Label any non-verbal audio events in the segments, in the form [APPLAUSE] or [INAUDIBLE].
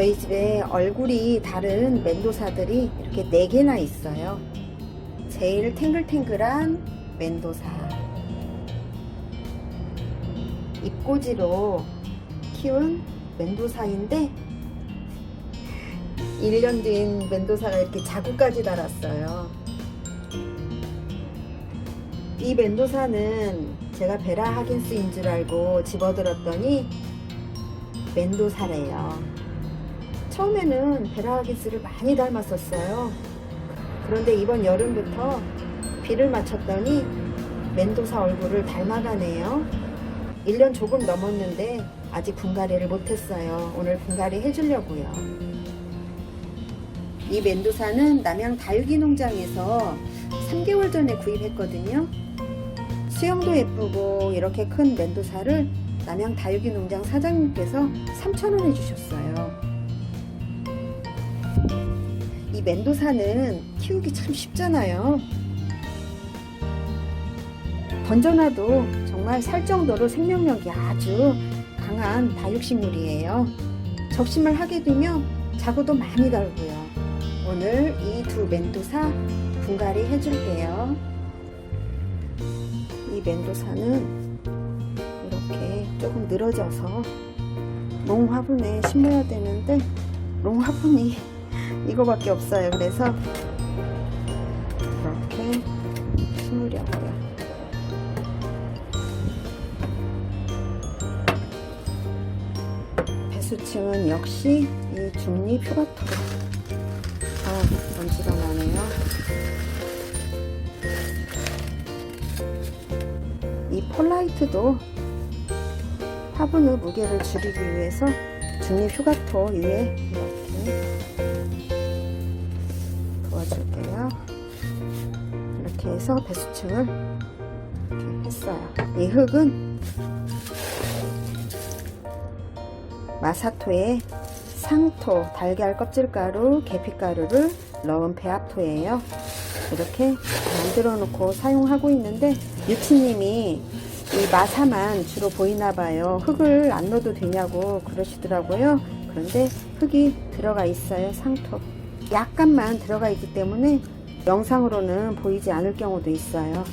저희 집에 얼굴이 다른 멘도사들이 이렇게 4개나 있어요. 제일 탱글탱글한 멘도사. 입꼬지로 키운 멘도사인데 1년 뒤인 멘도사가 이렇게 자구까지 달았어요. 이 멘도사는 제가 베라 하긴스인 줄 알고 집어들었더니 멘도사래요. 처음에는 베라 하긴스를 많이 닮았었어요. 그런데 이번 여름부터 비를 맞췄더니 멘도사 얼굴을 닮아가네요. 1년 조금 넘었는데 아직 분갈이를 못했어요. 오늘 분갈이 해주려고요. 이 멘도사는 남양 다육이 농장에서 3개월 전에 구입했거든요. 수영도 예쁘고 이렇게 큰 멘도사를 남양 다육이 농장 사장님께서 3,000원 해주셨어요. 이 멘도사는 키우기 참 쉽잖아요. 던져놔도 정말 살 정도로 생명력이 아주 강한 다육식물이에요. 접심을 하게 되면 자구도 많이 달고요. 오늘 이 두 멘도사 분갈이 해줄게요. 이 멘도사는 이렇게 조금 늘어져서 롱 화분에 심어야 되는데 롱 화분이 이거밖에 없어요. 그래서 이렇게 심으려고요. 배수층은 역시 이 중립 휴가토로 아 먼지가 나네요. 이 폴라이트도 화분의 무게를 줄이기 위해서 중립 휴가토 위에 이렇게 도와줄게요. 이렇게 해서 배수층을 이렇게 했어요. 이 흙은 마사토의 상토, 달걀 껍질가루, 계피가루를 넣은 배합토예요. 이렇게 만들어 놓고 사용하고 있는데 유치님이 이 마사만 주로 보이나 봐요. 흙을 안 넣어도 되냐고 그러시더라고요. 그런데 흙이 들어가 있어요. 상토. 약간만 들어가 있기 때문에 영상으로는 보이지 않을 경우도 있어요.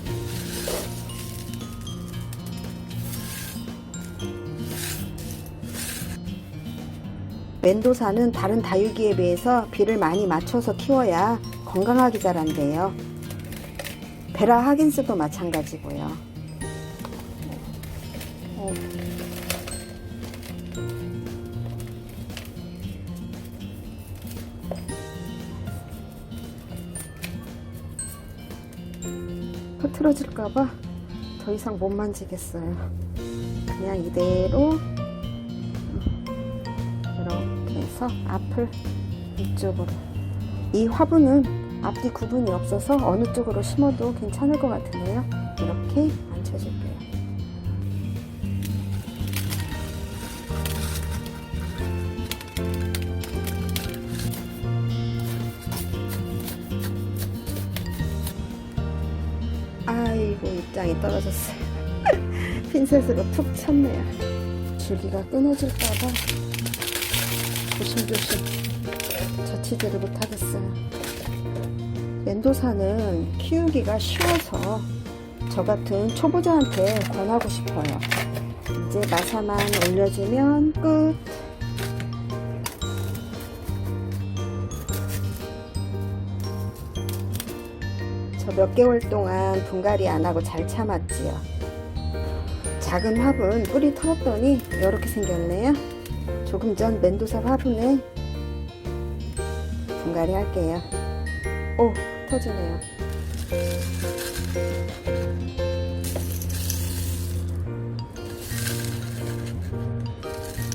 멘도사는 다른 다육이에 비해서 비를 많이 맞춰서 키워야 건강하게 자란대요. 베라 하긴스도 마찬가지고요. 어. 흐트러질까봐 더 이상 못 만지겠어요. 그냥 이대로 이렇게 해서 앞을 이쪽으로. 이 화분은 앞뒤 구분이 없어서 어느 쪽으로 심어도 괜찮을 것 같은데요. 이렇게 앉혀줄게요 아이고 입장이 떨어졌어요 [LAUGHS] 핀셋으로 툭 쳤네요 줄기가 끊어질까봐 조심조심 자치제를 못하겠어요. 멘도사는 키우기가 쉬워서 저 같은 초보자한테 권하고 싶어요. 이제 마사만 올려주면 끝. 몇 개월 동안 분갈이 안 하고 잘 참았지요. 작은 화분 뿌리 털었더니 이렇게 생겼네요. 조금 전 멘도사 화분에 분갈이 할게요. 오, 터지네요.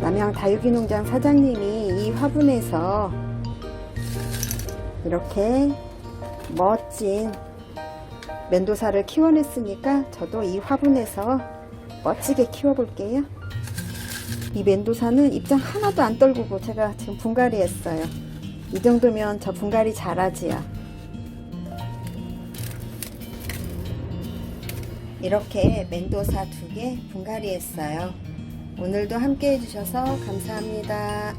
남양 다육이 농장 사장님이 이 화분에서 이렇게 멋진 멘도사를 키워냈으니까 저도 이 화분에서 멋지게 키워볼게요. 이 멘도사는 입장 하나도 안 떨구고 제가 지금 분갈이 했어요. 이 정도면 저 분갈이 잘하지요. 이렇게 멘도사 두 개 분갈이 했어요. 오늘도 함께 해주셔서 감사합니다.